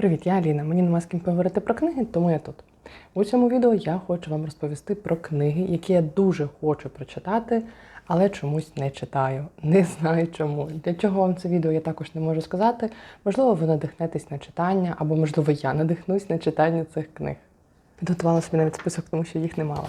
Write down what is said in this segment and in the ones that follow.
Привіт, я Аліна. Мені нема з ким поговорити про книги, тому я тут. У цьому відео я хочу вам розповісти про книги, які я дуже хочу прочитати, але чомусь не читаю. Не знаю чому. Для чого вам це відео я також не можу сказати. Можливо, ви надихнетесь на читання, або можливо я надихнусь на читання цих книг. Підготувала собі навіть список, тому що їх немало.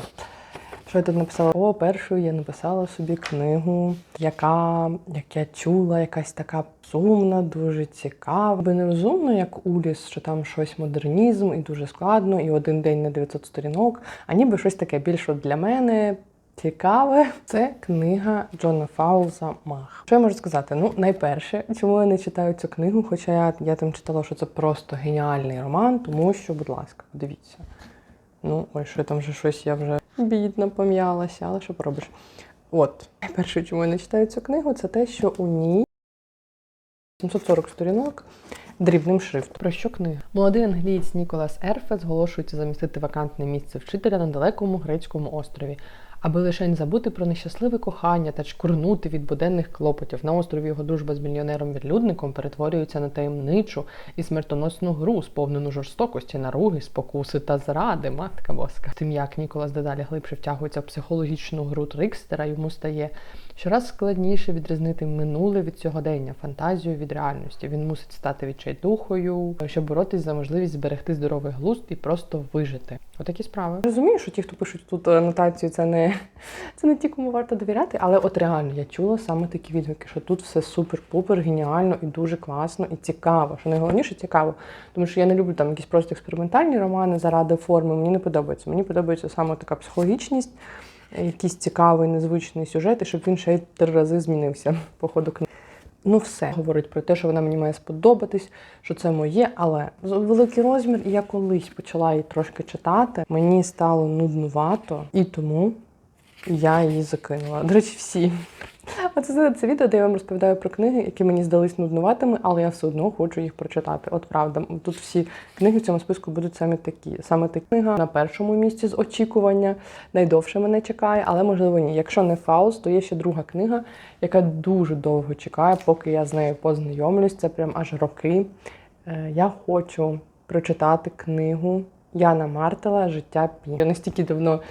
Що я тут написала? О, першою я написала собі книгу, яка, як я чула, якась така сумна, дуже цікава. Би не розумно, як Уліс, що там щось модернізм і дуже складно, і один день на 900 сторінок, а ніби щось таке більш для мене. Цікаве, це книга Джона Фауза Мах. Що я можу сказати? Ну, найперше, чому я не читаю цю книгу, хоча я, я там читала, що це просто геніальний роман, тому що, будь ласка, подивіться. Ну, ой, що там вже щось я вже бідно пом'ялася, але що поробиш? От, перше, чому я не читаю цю книгу, це те, що у ній 740 сторінок дрібним шрифтом. Про що книга? Молодий англієць Ніколас Ерфе зголошується замістити вакантне місце вчителя на далекому грецькому острові. Аби лише забути про нещасливе кохання та чкурнути від буденних клопотів на острові його дружба з мільйонером-відлюдником перетворюється на таємничу і смертоносну гру, сповнену жорстокості, наруги, спокуси та зради, матка боска. Тим як Ніколас дедалі глибше втягується в психологічну гру Трикстера, йому стає щораз складніше відрізнити минуле від сьогодення, фантазію від реальності. Він мусить стати відчайдухою, щоб боротись за можливість зберегти здоровий глузд і просто вижити. Отакі справи. Розумію, що ті, хто пишуть тут анотацію, це не це не ті, кому варто довіряти, але от реально я чула саме такі відгуки, що тут все супер-пупер, геніально і дуже класно і цікаво. Що найголовніше цікаво, тому що я не люблю там якісь просто експериментальні романи заради форми. Мені не подобається. Мені подобається саме така психологічність, якийсь цікавий, незвичний сюжет, і щоб він ще й три рази змінився по ходу книги. Ну, все говорить про те, що вона мені має сподобатись, що це моє, але великий розмір, я колись почала її трошки читати. Мені стало нуднувато, і тому я її закинула. До речі, всі. Оце це це відео, де я вам розповідаю про книги, які мені здались нуднуватими, але я все одно хочу їх прочитати. От правда, тут всі книги в цьому списку будуть саме такі. Саме та книга на першому місці з очікування найдовше мене чекає, але можливо ні. Якщо не Фауст, то є ще друга книга, яка дуже довго чекає, поки я з нею познайомлюсь. Це прям аж роки. Е, Я хочу прочитати книгу Яна Мартела Життя Пі. Я настільки давно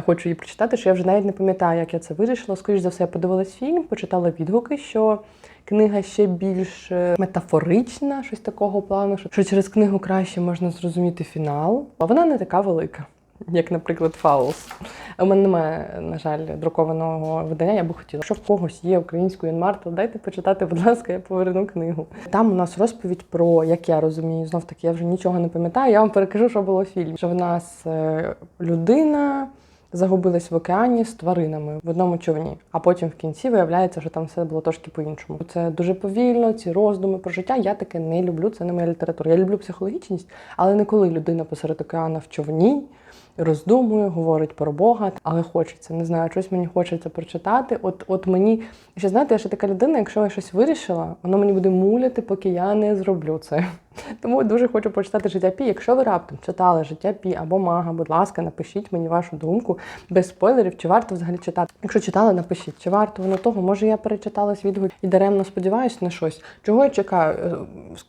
хочу її прочитати, що я вже навіть не пам'ятаю, як я це вирішила. Скоріше за все, я подивилась фільм, почитала відгуки, що книга ще більш е, метафорична, щось такого плану, що через книгу краще можна зрозуміти фінал, а вона не така велика. Як, наприклад, Фаус. У мене немає, на жаль, друкованого видання, я би хотіла. Якщо в когось є українською Мартел, дайте почитати, будь ласка, я поверну книгу. Там у нас розповідь про, як я розумію, знов таки я вже нічого не пам'ятаю. Я вам перекажу, що було в фільмі. Що в нас е, людина загубилась в океані з тваринами в одному човні, а потім в кінці виявляється, що там все було трошки по-іншому. Це дуже повільно, ці роздуми про життя. Я таке не люблю. Це не моя література. Я люблю психологічність, але не коли людина посеред океану в човні. Роздумує, говорить про Бога, але хочеться, не знаю, щось мені хочеться прочитати. От от мені, ще знаєте, я ще така людина, якщо я щось вирішила, воно мені буде муляти, поки я не зроблю це. Тому дуже хочу почитати життя Пі. Якщо ви раптом читали життя Пі або мага, будь ласка, напишіть мені вашу думку без спойлерів, чи варто взагалі читати. Якщо читали, напишіть, чи варто воно того, може я перечитала відгук і даремно сподіваюся на щось. Чого я чекаю? Е,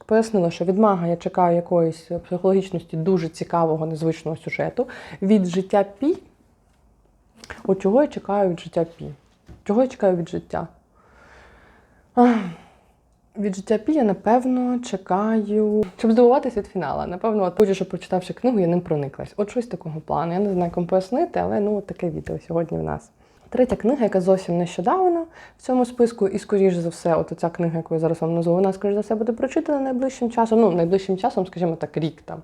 Пояснила, що від мага я чекаю якоїсь психологічності дуже цікавого, незвичного сюжету. Від життя Пі. От чого я чекаю від життя Пі? Чого я чекаю від життя? Ах. Від життя Пі я, напевно, чекаю, щоб здивуватися від фінала. Напевно, от будь що прочитавши книгу, я ним прониклась. От щось такого плану. Я не знаю, як вам пояснити, але ну таке відео сьогодні в нас. Третя книга, яка зовсім нещодавно в цьому списку, і, скоріш за все, от ця книга, яку я зараз вам назву, вона, скоріш за все, буде прочитана найближчим часом. Ну, найближчим часом, скажімо так, рік там.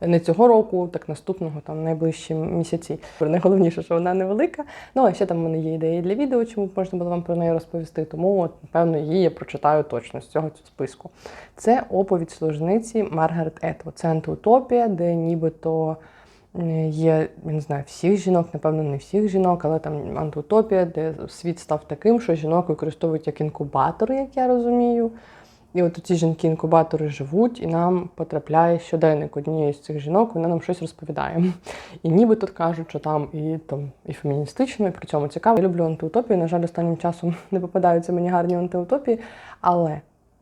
Не цього року, так наступного, там найближчі місяці. Найголовніше, що вона невелика. Ну, а ще там в мене є ідеї для відео, чому можна було вам про неї розповісти. Тому, от, напевно, її я прочитаю точно з цього списку. Це оповідь служниці Маргарет Етво. Це антиутопія, де нібито є, я не знаю, всіх жінок, напевно, не всіх жінок, але там антиутопія, де світ став таким, що жінок використовують як інкубатори, як я розумію. І от ці жінки-інкубатори живуть, і нам потрапляє щоденник однієї з цих жінок, вона нам щось розповідає. І ніби тут кажуть, що там і там і феміністично, і при цьому цікаво. Я люблю антиутопії. На жаль, останнім часом не попадаються мені гарні антиутопії. Але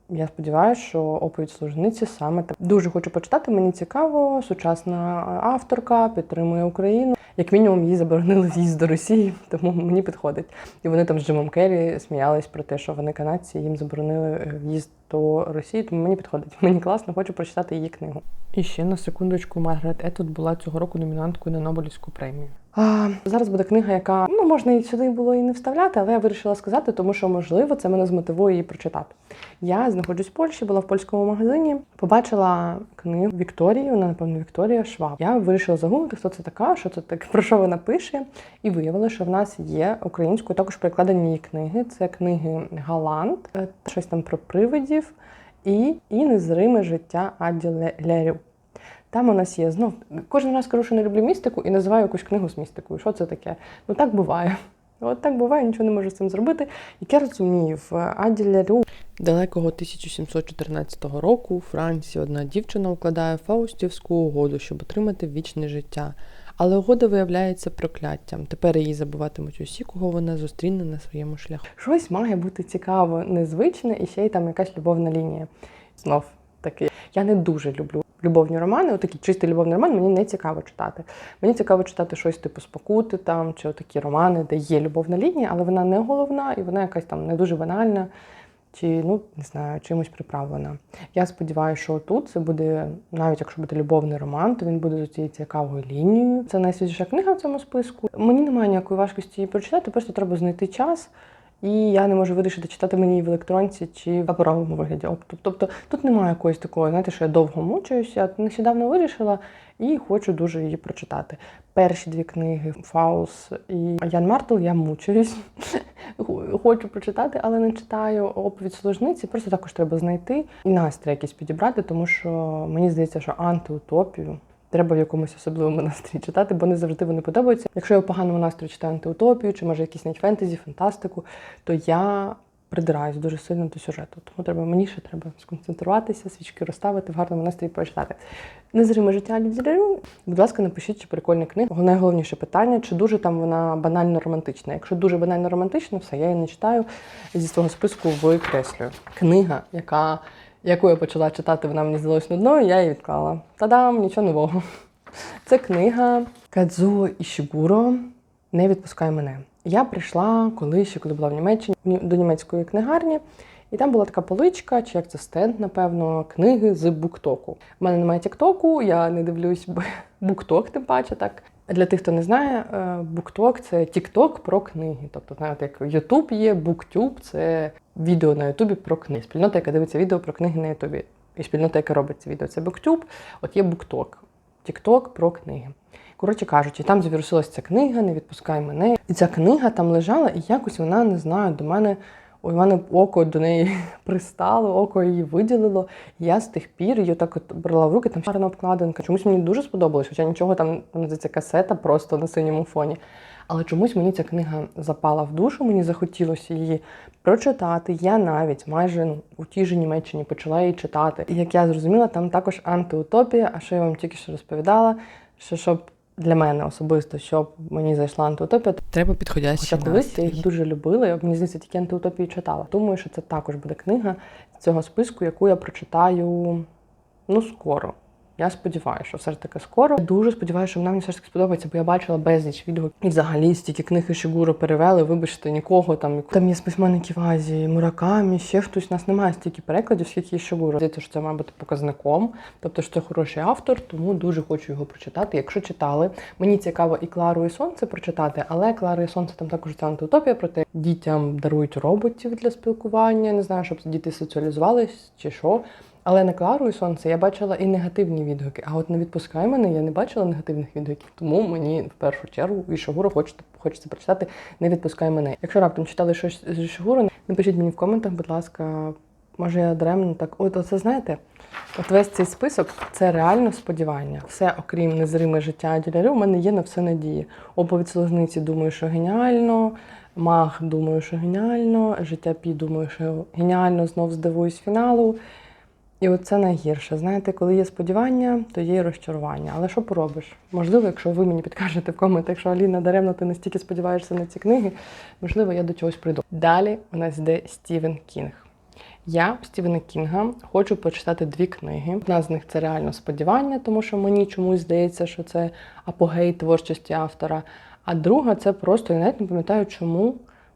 Я сподіваюся, що оповідь служниці саме так. Дуже хочу почитати. Мені цікаво, сучасна авторка підтримує Україну. Як мінімум, їй заборонили в'їзд до Росії, тому мені підходить. І вони там з Джимом Керрі сміялись про те, що вони канадці їм заборонили е, в'їзд до Росії, тому мені підходить. Мені класно, хочу прочитати її книгу. І ще на секундочку, Маргарет Етут була цього року номінанткою на Нобелівську премію. А, зараз буде книга, яка ну можна і сюди було і не вставляти, але я вирішила сказати, тому що можливо це мене змотивує її прочитати. Я знаходжусь в Польщі, була в польському магазині, побачила книгу Вікторії, вона напевно Вікторія Шваб. Я вирішила загуглити, хто це така, що це таке, про що вона пише, і виявила, що в нас є українською також перекладені її книги. Це книги Галант, е, щось там про привидів і, і незриме життя Аді Ле- Лерю. Там у нас є знов. Кожен раз кажу, що не люблю містику і називаю якусь книгу з містикою. Що це таке? Ну так буває. От так буває, нічого не можу з цим зробити. Як я розумію, в Аді Лярю далекого 1714 року у Франції одна дівчина укладає Фаустівську угоду, щоб отримати вічне життя. Але угода виявляється прокляттям. Тепер її забуватимуть усі, кого вона зустріне на своєму шляху. Щось має бути цікаво, незвичне, і ще й там якась любовна лінія. Знов таки. Я не дуже люблю любовні романи, отакі чистий любовний роман мені не цікаво читати. Мені цікаво читати щось типу спокути там, чи такі романи, де є любовна лінія, але вона не головна і вона якась там не дуже банальна. Чи ну не знаю, чимось приправлена. Я сподіваюся, що тут це буде, навіть якщо буде любовний роман, то він буде з цією цікавою лінією. Це найсвіжіша книга в цьому списку. Мені немає ніякої важкості її прочитати, просто треба знайти час. І я не можу вирішити, читати мені в електронці чи в паперовому вигляді. Тобто тут немає якоїсь такої, знаєте, що я довго мучаюся. Нещодавно вирішила і хочу дуже її прочитати. Перші дві книги Фаус і Ян Мартел я мучаюсь. Хочу прочитати, але не читаю оповідь служниці. Просто також треба знайти і настрій якийсь підібрати, тому що мені здається, що антиутопію треба в якомусь особливому настрої читати, бо не завжди вони подобаються. Якщо я в поганому настрої читаю антиутопію, чи може якісь навіть фентезі, фантастику, то я придираюсь дуже сильно до сюжету. Тому треба мені ще треба сконцентруватися, свічки розставити, в гарному настрої прочитати. Незриме життя Лідзерю. Будь ласка, напишіть, чи прикольна книга. Найголовніше питання, чи дуже там вона банально романтична. Якщо дуже банально романтична, все, я її не читаю зі свого списку викреслюю. Книга, яка, яку я почала читати, вона мені здалась нудною, я її відклала. Та-дам, нічого нового. Це книга Кадзуо Ішігуро Не відпускай мене. Я прийшла коли ще, коли була в Німеччині, до німецької книгарні, і там була така поличка, чи як це стенд, напевно, книги з буктоку. У мене немає тіктоку, я не дивлюсь букток, тим паче так. Для тих, хто не знає, е, букток це тікток про книги. Тобто, знаєте, як Ютуб є, буктюб це відео на Ютубі про книги. Спільнота, яка дивиться відео про книги на Ютубі. І спільнота, яка робить це відео, це буктюб. От є букток. Тікток про книги. Коротше кажучи, там завірусилася ця книга, не відпускай мене. І ця книга там лежала, і якось вона не знаю, до мене. У мене око до неї пристало, око її виділило. Я з тих пір її так от брала в руки, там гарна обкладинка. Чомусь мені дуже сподобалось, хоча нічого там здається, касета просто на синьому фоні. Але чомусь мені ця книга запала в душу, мені захотілося її прочитати. Я навіть майже ну, у тій же Німеччині почала її читати. І як я зрозуміла, там також антиутопія, а що я вам тільки що розповідала, що щоб для мене особисто, щоб мені зайшла антиутопія, Треба підходящий Хоча колись я їх дуже любила, я мені здається, тільки антиутопії читала. Думаю, що це також буде книга з цього списку, яку я прочитаю ну скоро. Я сподіваюся, що все ж таки скоро. Дуже сподіваюся, що вона мені все ж таки сподобається, бо я бачила безліч відгуків. І взагалі стільки книг Ішигуро перевели, вибачте, нікого там. Там є письменників Азії, Муракамі, ще хтось. У нас немає стільки перекладів, скільки Ішигуро. Здається, що це має бути показником, тобто що це хороший автор, тому дуже хочу його прочитати. Якщо читали, мені цікаво і Клару і Сонце прочитати, але Клара і Сонце там також це антиутопія про те, дітям дарують роботів для спілкування. Не знаю, щоб діти соціалізувались чи що. Але на Клару і Сонце я бачила і негативні відгуки. А от не відпускай мене, я не бачила негативних відгуків. Тому мені в першу чергу і Шагуру хочеться, хочеться прочитати Не відпускай мене. Якщо раптом читали щось з Шагуру, напишіть мені в коментах, будь ласка. Може, я даремно так. От оце знаєте, от весь цей список це реально сподівання. Все, окрім незриме життя ділярю, у мене є на все надії. Оповідь служниці думаю, що геніально. Маг думаю, що геніально. Життя Пі думаю, що геніально знов здивуюсь фіналу. І от це найгірше. Знаєте, коли є сподівання, то є і розчарування. Але що поробиш? Можливо, якщо ви мені підкажете в коментах, що Аліна даремно ти настільки сподіваєшся на ці книги, можливо, я до чогось прийду. Далі у нас йде Стівен Кінг. Я Стівена Кінга хочу прочитати дві книги. Одна з них це реально сподівання, тому що мені чомусь здається, що це апогей творчості автора. А друга це просто я навіть не пам'ятаю, чому.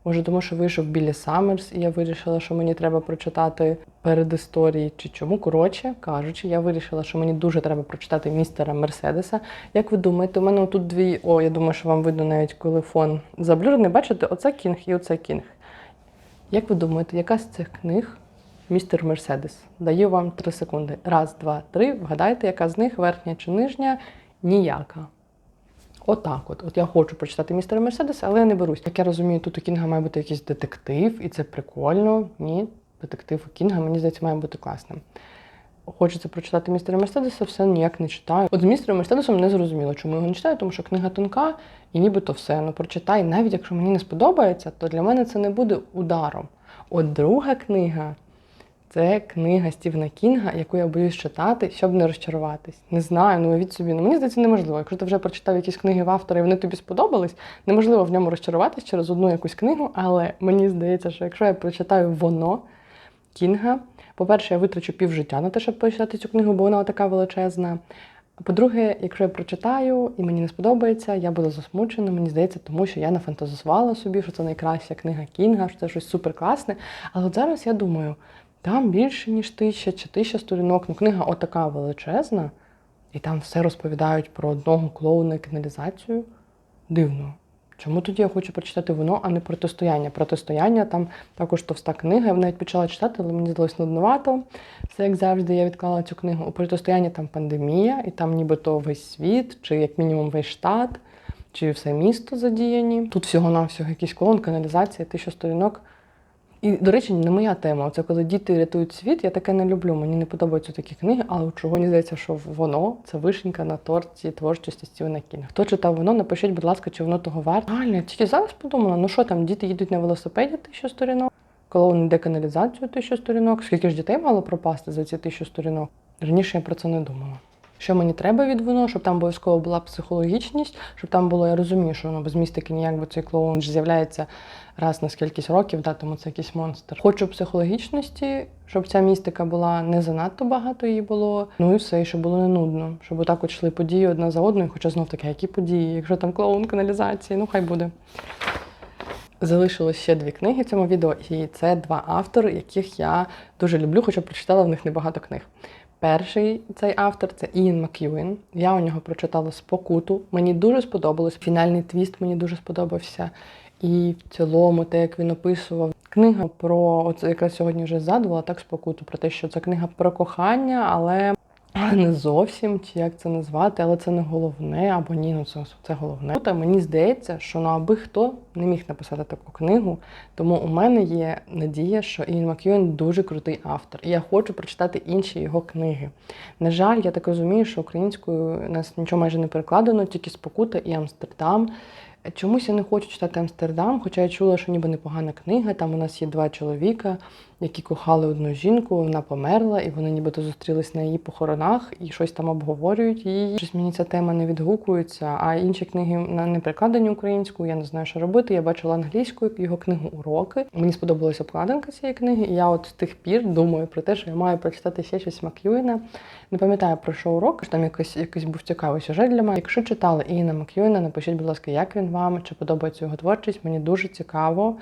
Може, тому що вийшов Білі Саммерс, і я вирішила, що мені треба прочитати перед історії чи чому. Коротше кажучи, я вирішила, що мені дуже треба прочитати містера Мерседеса. Як ви думаєте, у мене тут дві. О, я думаю, що вам видно навіть коли фон заблюрений. Бачите, оце кінг і оце кінг. Як ви думаєте, яка з цих книг містер Мерседес? Даю вам три секунди. Раз, два, три. Вгадайте, яка з них верхня чи нижня? Ніяка. Отак, от. От я хочу прочитати містера Мерседеса, але я не берусь. Як я розумію, тут у Кінга має бути якийсь детектив, і це прикольно. Ні, детектив у Кінга, мені здається, має бути класним. Хочеться прочитати містера Мерседеса, все ніяк не читаю. От з містером Мерседесом не зрозуміло, чому його не читаю, тому що книга тонка і нібито все. Ну прочитай, навіть якщо мені не сподобається, то для мене це не буде ударом. От друга книга це книга Стівена Кінга, яку я боюсь читати, щоб не розчаруватись. Не знаю, ну від собі. Ну мені здається, неможливо. Якщо ти вже прочитав якісь книги в автора і вони тобі сподобались, неможливо в ньому розчаруватись через одну якусь книгу. Але мені здається, що якщо я прочитаю воно Кінга, по-перше, я витрачу півжиття на те, щоб прочитати цю книгу, бо вона така величезна. А по-друге, якщо я прочитаю і мені не сподобається, я буду засмучена, мені здається, тому що я нафантазувала собі, що це найкраща книга Кінга, що це щось суперкласне. Але от зараз я думаю, там більше, ніж тисяча чи тисяча сторінок. Ну, книга отака величезна, і там все розповідають про одного клоуна і каналізацію. Дивно. Чому тоді я хочу прочитати воно, а не протистояння? Протистояння там також товста книга. Я навіть почала читати, але мені здалось нудновато. Все як завжди, я відклала цю книгу. У протистоянні там пандемія, і там нібито весь світ, чи як мінімум весь штат, чи все місто задіяні. Тут всього-навсього якийсь клоун, каналізація, тисяча сторінок. І, до речі, не моя тема. Це коли діти рятують світ, я таке не люблю. Мені не подобаються такі книги, але чого мені здається, що воно це вишенька на торті творчості Стівена Кінга. Хто читав воно, напишіть, будь ласка, чи воно того варто. Реально, я тільки зараз подумала, ну що там, діти їдуть на велосипеді тисячу сторінок, клоун деканалізацію тисячу сторінок. Скільки ж дітей мало пропасти за ці тисячу сторінок? Раніше я про це не думала. Що мені треба від воно, щоб там обов'язково була психологічність, щоб там було, я розумію, що воно без містики ніяк, бо цей клоун ж з'являється раз на скількись років, да, тому це якийсь монстр. Хочу психологічності, щоб ця містика була не занадто багато її було. Ну і все, і щоб було не нудно, щоб отак от йшли події одна за одною, хоча знов таки, які події, якщо там клоун каналізації, ну хай буде. Залишилось ще дві книги в цьому відео, і це два автори, яких я дуже люблю, хоча прочитала в них небагато книг. Перший цей автор це Ієн Мак'юін. Я у нього прочитала спокуту. Мені дуже сподобалось. Фінальний твіст мені дуже сподобався. І в цілому, те, як він описував, книга про оце якраз сьогодні вже згадувала так спокуту, про те, що це книга про кохання, але не зовсім, чи як це назвати, але це не головне, або ні, ну це, це головне. Та мені здається, що ну аби хто не міг написати таку книгу, тому у мене є надія, що Іін Мак'юен дуже крутий автор. І я хочу прочитати інші його книги. На жаль, я так розумію, що українською нас нічого майже не перекладено, тільки спокута і Амстердам. Чомусь я не хочу читати Амстердам, хоча я чула, що ніби непогана книга. Там у нас є два чоловіка, які кохали одну жінку, вона померла, і вони нібито зустрілись на її похоронах і щось там обговорюють її. Щось мені ця тема не відгукується, а інші книги не перекладені українською, я не знаю, що робити. Я бачила англійською його книгу Уроки. Мені сподобалася обкладинка цієї книги, і я от з тих пір думаю про те, що я маю прочитати ще щось Мак'юїна. Не пам'ятаю про що урок, що там якийсь, якийсь був цікавий сюжет для мене. Якщо читали Іна Мак'юїна, напишіть, будь ласка, як він вам, чи подобається його творчість. Мені дуже цікаво.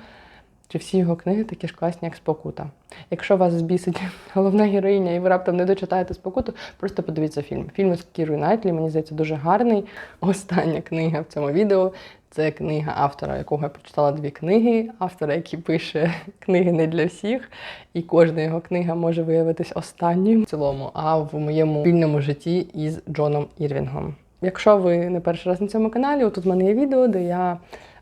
Чи всі його книги такі ж класні, як спокута. Якщо вас збісить головна героїня, і ви раптом не дочитаєте спокуту, просто подивіться фільм. Фільм з Кірою Найтлі, мені здається, дуже гарний. Остання книга в цьому відео це книга автора, якого я прочитала дві книги, автора, який пише книги не для всіх, і кожна його книга може виявитись останньою в цілому, а в моєму вільному житті із Джоном Ірвінгом. Якщо ви не перший раз на цьому каналі, тут в мене є відео, де я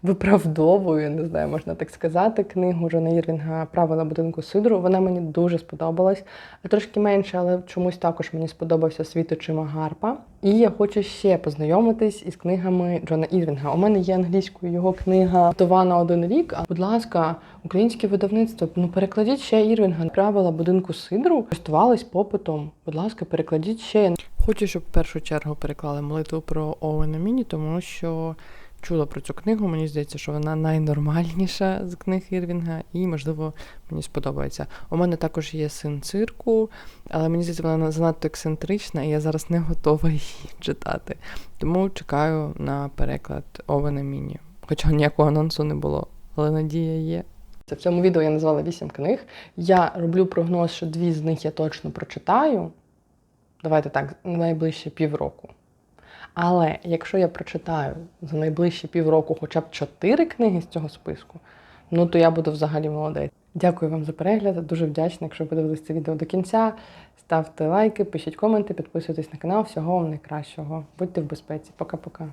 виправдовую, не знаю, можна так сказати, книгу Джона Ірвінга Правила будинку Сидру. Вона мені дуже сподобалась. Трошки менше, але чомусь також мені сподобався світ очима Гарпа. І я хочу ще познайомитись із книгами Джона Ірвінга. У мене є англійською його книга «Това на один рік. А будь ласка, українське видавництво, ну перекладіть ще Ірвінга. Правила будинку Сидру користувались попитом. Будь ласка, перекладіть ще. Хочу, щоб в першу чергу переклали молитву про Оуена Міні, тому що чула про цю книгу. Мені здається, що вона найнормальніша з книг Ірвінга, і, можливо, мені сподобається. У мене також є син цирку, але мені здається, вона занадто ексцентрична, і я зараз не готова її читати. Тому чекаю на переклад Овена Міні. Хоча ніякого анонсу не було, але надія є. Це в цьому відео я назвала 8 книг. Я роблю прогноз, що дві з них я точно прочитаю. Давайте так, найближче півроку. Але якщо я прочитаю за найближчі півроку хоча б чотири книги з цього списку, ну то я буду взагалі молодець. Дякую вам за перегляд. Дуже вдячна, якщо ви подивилися це відео до кінця. Ставте лайки, пишіть коменти, підписуйтесь на канал. Всього вам найкращого. Будьте в безпеці. Пока-пока.